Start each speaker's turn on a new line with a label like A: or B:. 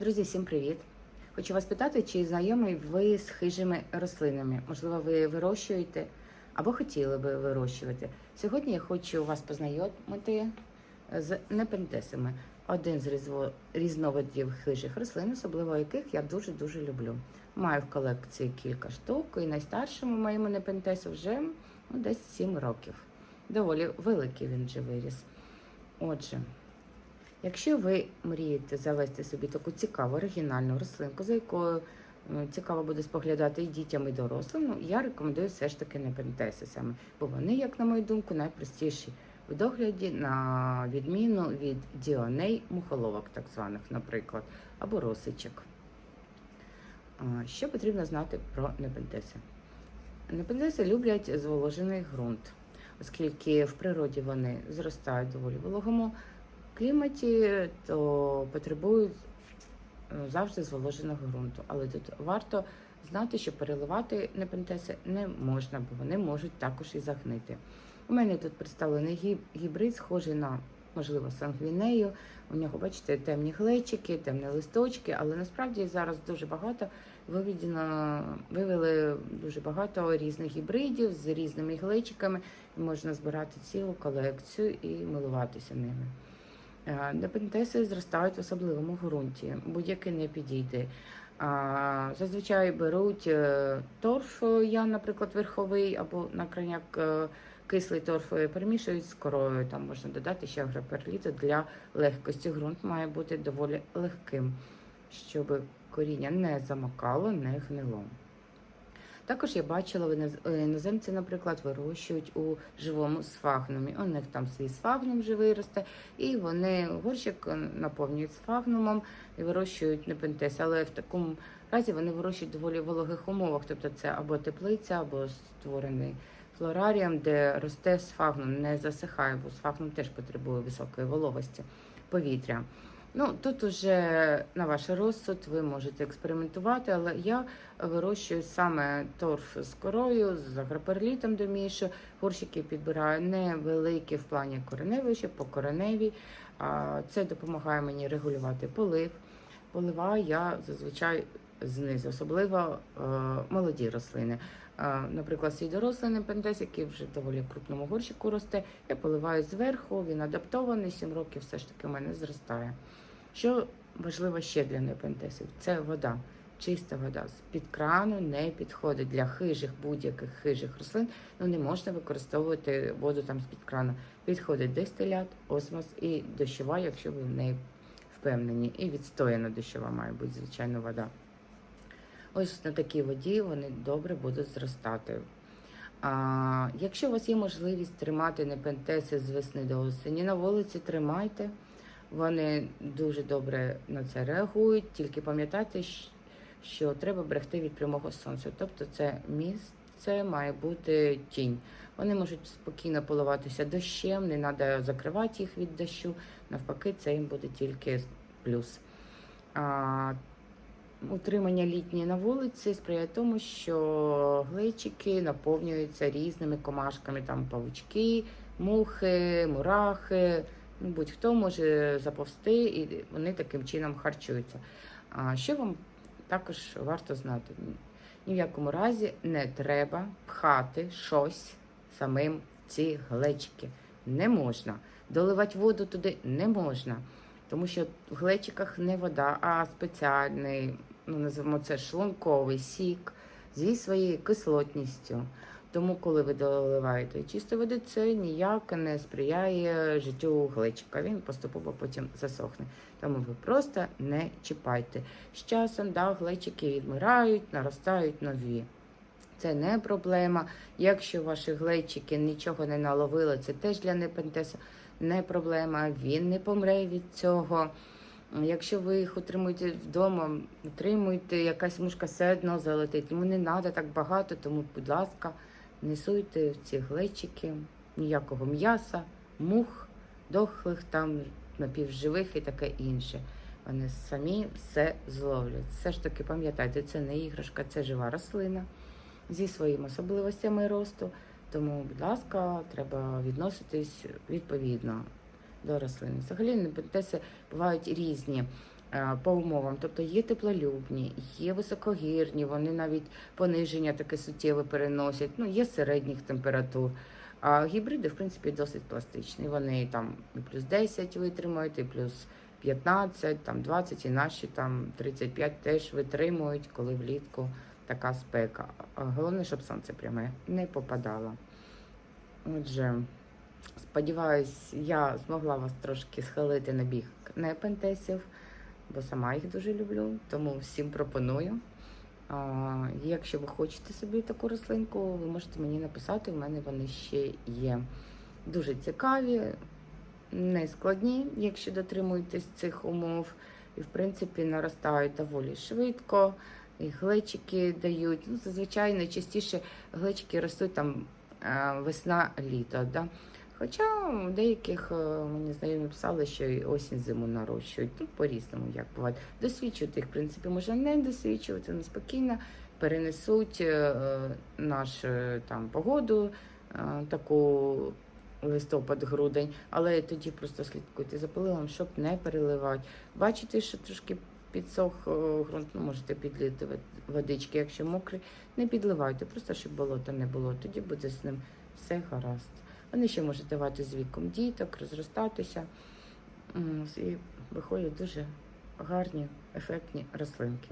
A: Друзі, всім привіт! Хочу вас питати, чи знайомі ви з хижими рослинами? Можливо, ви вирощуєте або хотіли би вирощувати. Сьогодні я хочу вас познайомити з непентесами. Один з різновидів хижих рослин, особливо яких я дуже-дуже люблю. Маю в колекції кілька штук, і найстаршому моєму непентесу вже ну, десь 7 років. Доволі великий він вже виріс. Отже, Якщо ви мрієте завести собі таку цікаву оригінальну рослинку, за якою е, цікаво буде споглядати і дітям, і дорослим, ну, я рекомендую все ж таки непентеси саме, бо вони, як на мою думку, найпростіші в догляді на відміну від діоней мухоловок, так званих, наприклад, або росичок. Що потрібно знати про непентеси? Непентеси люблять зволожений ґрунт, оскільки в природі вони зростають доволі вологому кліматі, то потребують е, завжди зволоженого ґрунту. Але тут варто знати, що переливати непентеси не можна, бо вони можуть також і загнити. У мене тут представлений гібрид, схожий на, можливо, сангвінею. У нього, бачите, темні глечики, темні листочки, але насправді зараз дуже багато виведено, вивели дуже багато різних гібридів з різними глечиками. Можна збирати цілу колекцію і милуватися ними. Е, Непентеси зростають в особливому ґрунті, будь-який не підійде. Зазвичай беруть е, торф, е, я, наприклад, верховий або на краняк е, кислий торф е, перемішують з корою. Там можна додати ще агроперліту для легкості. Ґрунт має бути доволі легким, щоб коріння не замокало, не гнило. Також я бачила, е, іноземці, наприклад, вирощують у живому сфагнумі. У них там свій сфагнум живий росте, і вони горщик наповнюють сфагнумом і вирощують непентес. Але в такому разі вони вирощують в доволі вологих умовах. Тобто це або теплиця, або створений флорарієм, де росте сфагнум, не засихає, бо сфагнум теж потребує високої вологості повітря. Ну, тут уже на ваш розсуд ви можете експериментувати, але я вирощую саме торф з корою, з агроперлітом домішу. Горщики підбираю невеликі в плані кореневої, ще по кореневій. А, Це допомагає мені регулювати полив. Поливаю я зазвичай знизу, особливо е, молоді рослини. Е, наприклад, свій дорослий непентес, який вже доволі в крупному горщику росте, я поливаю зверху, він адаптований, 7 років все ж таки в мене зростає. Що важливо ще для непентесів? Це вода. Чиста вода з-під крану не підходить для хижих, будь-яких хижих рослин. Ну не можна використовувати воду там з-під крану. Підходить дистилят, осмос і дощова, якщо ви в неї впевнені. І відстояна дощова має бути, звичайно, вода. Ось на такій воді вони добре будуть зростати. А, якщо у вас є можливість тримати непентеси з весни до осені, на вулиці тримайте. Вони дуже добре на це реагують, тільки пам'ятайте, що треба берегти від прямого сонця. Тобто це місце має бути тінь. Вони можуть спокійно поливатися дощем, не треба закривати їх від дощу. Навпаки, це їм буде тільки плюс. А, утримання літнє на вулиці сприяє тому, що глечики наповнюються різними комашками, там павучки, мухи, мурахи. Ну, Будь-хто може заповзти, і вони таким чином харчуються. А що вам також варто знати? Ні в якому разі не треба пхати щось самим в ці глечики. Не можна. Доливати воду туди не можна. Тому що в глечиках не вода, а спеціальний, ну називаємо це шлунковий сік зі своєю кислотністю. Тому, коли ви доливаєте чистої води, це ніяк не сприяє життю глечика. Він поступово потім засохне. Тому ви просто не чіпайте. З часом да, глечики відмирають, наростають нові. Це не проблема. Якщо ваші глечики нічого не наловили, це теж для непентеса не проблема. Він не помре від цього. Якщо ви їх утримуєте вдома, утримуєте, якась мушка все одно залетить. Йому не треба так багато, тому, будь ласка, не суйте в ці глечики, ніякого м'яса, мух, дохлих, там напівживих і таке інше. Вони самі все зловлять. Все ж таки пам'ятайте, це не іграшка, це жива рослина зі своїми особливостями росту. Тому, будь ласка, треба відноситись відповідно до рослин. Взагалі непентеси бувають різні. Е, по умовам. Тобто є теплолюбні, є високогірні, вони навіть пониження таке суттєве переносять, ну є середніх температур. А гібриди, в принципі, досить пластичні. Вони там і плюс 10 витримають, і плюс 15, там 20, і наші там 35 теж витримують, коли влітку така спека. Головне, щоб сонце пряме не попадало. Отже, сподіваюсь, я змогла вас трошки схилити на біг непентесів, бо сама їх дуже люблю, тому всім пропоную. А, якщо ви хочете собі таку рослинку, ви можете мені написати, у мене вони ще є. Дуже цікаві, не складні, якщо дотримуєтесь цих умов. І, в принципі, наростають доволі швидко, і глечики дають. Ну, зазвичай найчастіше глечики ростуть там е, весна-літо. Да? Хоча деяких е, мені знайомі писали, що і осінь зиму нарощують. Тут по-різному, як буває. Досвідчувати їх, в принципі, можна не досвідчувати, вони спокійно перенесуть е, нашу там погоду, е, таку листопад-грудень, але тоді просто слідкуйте за поливом, щоб не переливати. Бачите, що трошки підсох е, ґрунт, ну можете підлити водички, якщо мокрий, не підливайте, просто щоб болота не було. Тоді буде з ним все гаразд. Вони ще можуть давати з віком діток, розростатися. І виходять дуже гарні, ефектні рослинки.